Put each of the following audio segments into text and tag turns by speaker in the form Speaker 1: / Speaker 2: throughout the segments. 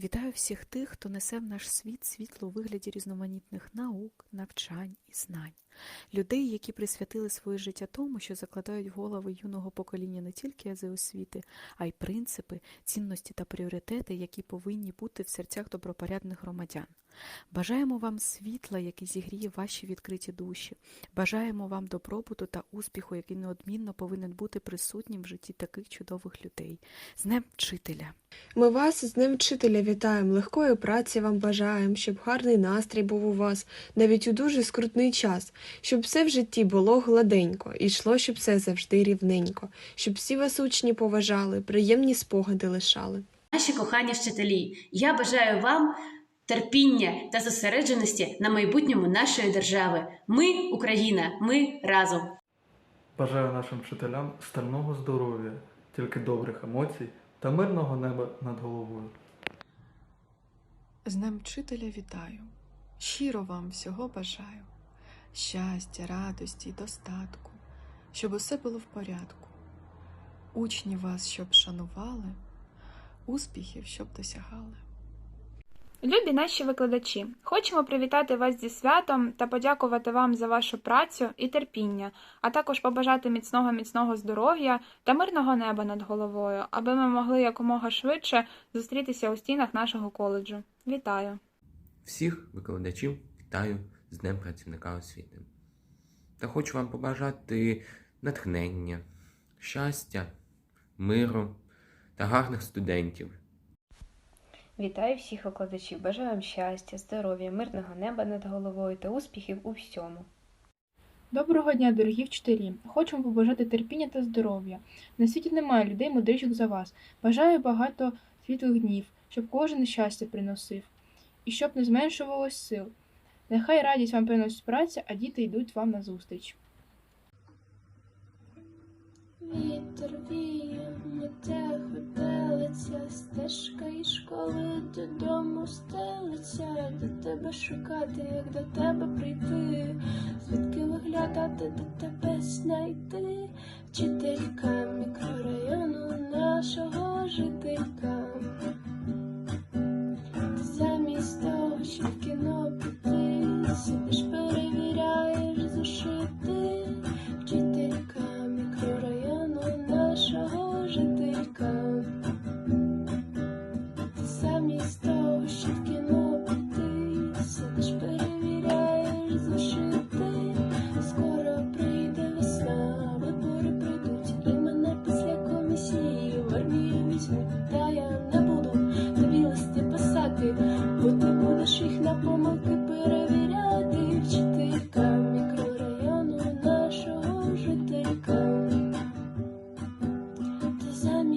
Speaker 1: Вітаю всіх тих, хто несе в наш світ світло у вигляді різноманітних наук, навчань і знань. Людей, які присвятили своє життя тому, що закладають в голови юного покоління не тільки ази освіти, а й принципи, цінності та пріоритети, які повинні бути в серцях добропорядних громадян. Бажаємо вам світла, який зігріє ваші відкриті душі. Бажаємо вам добробуту та успіху, який неодмінно повинен бути присутнім в житті таких чудових людей. З Днем вчителя!
Speaker 2: Ми вас з ним вчителя вітаємо, легкої праці вам бажаємо, щоб гарний настрій був у вас, навіть у дуже скрутний час, щоб все в житті було гладенько, і йшло, щоб все завжди рівненько, щоб всі вас учні поважали, приємні спогади лишали.
Speaker 3: Наші кохані вчителі, я бажаю вам терпіння та зосередженості на майбутньому нашої держави. Ми Україна, ми разом.
Speaker 4: Бажаю нашим вчителям стального здоров'я, тільки добрих емоцій та мирного неба над головою.
Speaker 5: З Днем вчителя вітаю, щиро вам всього бажаю, щастя, радості, достатку, щоб усе було в порядку, учні вас, щоб шанували, успіхів, щоб досягали.
Speaker 6: Любі наші викладачі, хочемо привітати вас зі святом та подякувати вам за вашу працю і терпіння, а також побажати міцного міцного здоров'я та мирного неба над головою, аби ми могли якомога швидше зустрітися у стінах нашого коледжу. Вітаю!
Speaker 7: Всіх викладачів вітаю з Днем працівника освіти. Та хочу вам побажати натхнення, щастя, миру та гарних студентів.
Speaker 8: Вітаю всіх викладачів, бажаю вам щастя, здоров'я, мирного неба над головою та успіхів у всьому.
Speaker 9: Доброго дня, дорогі вчителі! Хочу вам побажати терпіння та здоров'я. На світі немає людей мудріших за вас. Бажаю багато світлих днів, щоб кожен щастя приносив, і щоб не зменшувалось сил. Нехай радість вам приносить праця, а діти йдуть вам назустріч.
Speaker 10: Вітер віє, мете хотелиця, стежка і школи додому стелиться, до тебе шукати, як до тебе прийти, звідки виглядати, до тебе знайти, вчителька мікрорайону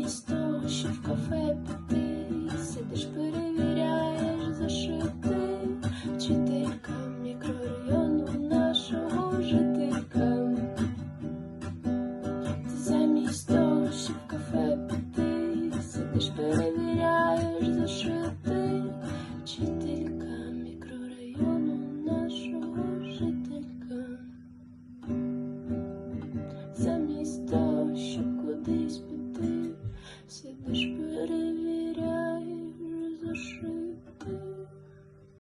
Speaker 10: замість того, щоб в кафе піти, сидиш, перевіряєш зашити вчителька мікрорайону в мікрорайону нашого жителька. Замість того, щоб кудись.